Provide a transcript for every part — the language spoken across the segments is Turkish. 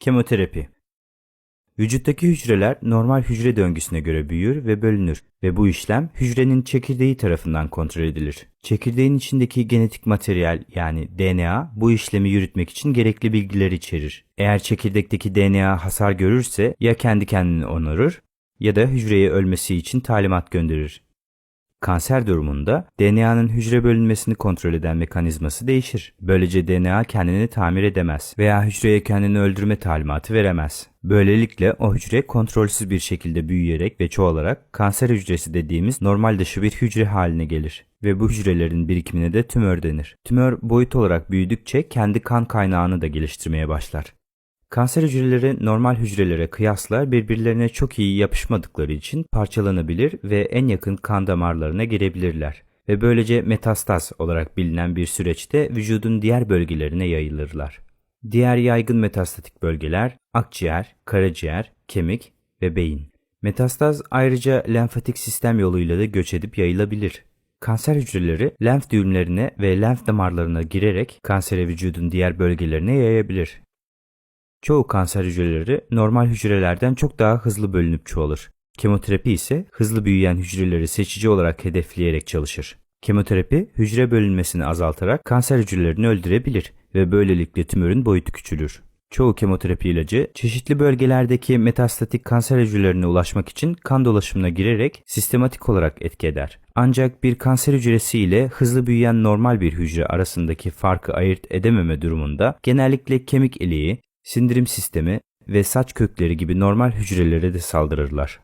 Kemoterapi Vücuttaki hücreler normal hücre döngüsüne göre büyür ve bölünür ve bu işlem hücrenin çekirdeği tarafından kontrol edilir. Çekirdeğin içindeki genetik materyal yani DNA bu işlemi yürütmek için gerekli bilgileri içerir. Eğer çekirdekteki DNA hasar görürse ya kendi kendini onarır ya da hücreye ölmesi için talimat gönderir. Kanser durumunda DNA'nın hücre bölünmesini kontrol eden mekanizması değişir. Böylece DNA kendini tamir edemez veya hücreye kendini öldürme talimatı veremez. Böylelikle o hücre kontrolsüz bir şekilde büyüyerek ve çoğalarak kanser hücresi dediğimiz normal dışı bir hücre haline gelir ve bu hücrelerin birikimine de tümör denir. Tümör boyut olarak büyüdükçe kendi kan kaynağını da geliştirmeye başlar. Kanser hücreleri normal hücrelere kıyasla birbirlerine çok iyi yapışmadıkları için parçalanabilir ve en yakın kan damarlarına girebilirler ve böylece metastaz olarak bilinen bir süreçte vücudun diğer bölgelerine yayılırlar. Diğer yaygın metastatik bölgeler akciğer, karaciğer, kemik ve beyin. Metastaz ayrıca lenfatik sistem yoluyla da göç edip yayılabilir. Kanser hücreleri lenf düğümlerine ve lenf damarlarına girerek kansere vücudun diğer bölgelerine yayabilir. Çoğu kanser hücreleri normal hücrelerden çok daha hızlı bölünüp çoğalır. Kemoterapi ise hızlı büyüyen hücreleri seçici olarak hedefleyerek çalışır. Kemoterapi hücre bölünmesini azaltarak kanser hücrelerini öldürebilir ve böylelikle tümörün boyutu küçülür. Çoğu kemoterapi ilacı çeşitli bölgelerdeki metastatik kanser hücrelerine ulaşmak için kan dolaşımına girerek sistematik olarak etki eder. Ancak bir kanser hücresi ile hızlı büyüyen normal bir hücre arasındaki farkı ayırt edememe durumunda genellikle kemik iliği, sindirim sistemi ve saç kökleri gibi normal hücrelere de saldırırlar.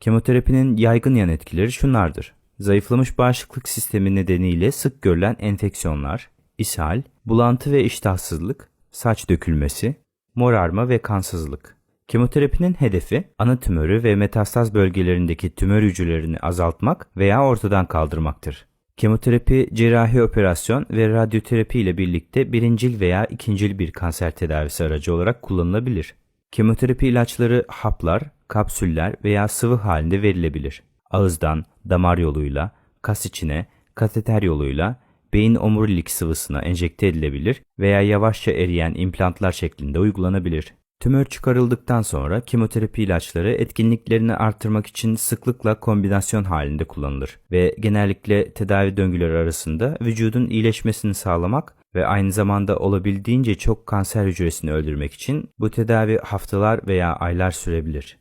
Kemoterapinin yaygın yan etkileri şunlardır. Zayıflamış bağışıklık sistemi nedeniyle sık görülen enfeksiyonlar, ishal, bulantı ve iştahsızlık, saç dökülmesi, morarma ve kansızlık. Kemoterapinin hedefi ana tümörü ve metastaz bölgelerindeki tümör hücrelerini azaltmak veya ortadan kaldırmaktır. Kemoterapi, cerrahi operasyon ve radyoterapi ile birlikte birincil veya ikincil bir kanser tedavisi aracı olarak kullanılabilir. Kemoterapi ilaçları haplar, kapsüller veya sıvı halinde verilebilir. Ağızdan, damar yoluyla, kas içine, kateter yoluyla, beyin omurilik sıvısına enjekte edilebilir veya yavaşça eriyen implantlar şeklinde uygulanabilir. Tümör çıkarıldıktan sonra kemoterapi ilaçları etkinliklerini artırmak için sıklıkla kombinasyon halinde kullanılır ve genellikle tedavi döngüleri arasında vücudun iyileşmesini sağlamak ve aynı zamanda olabildiğince çok kanser hücresini öldürmek için bu tedavi haftalar veya aylar sürebilir.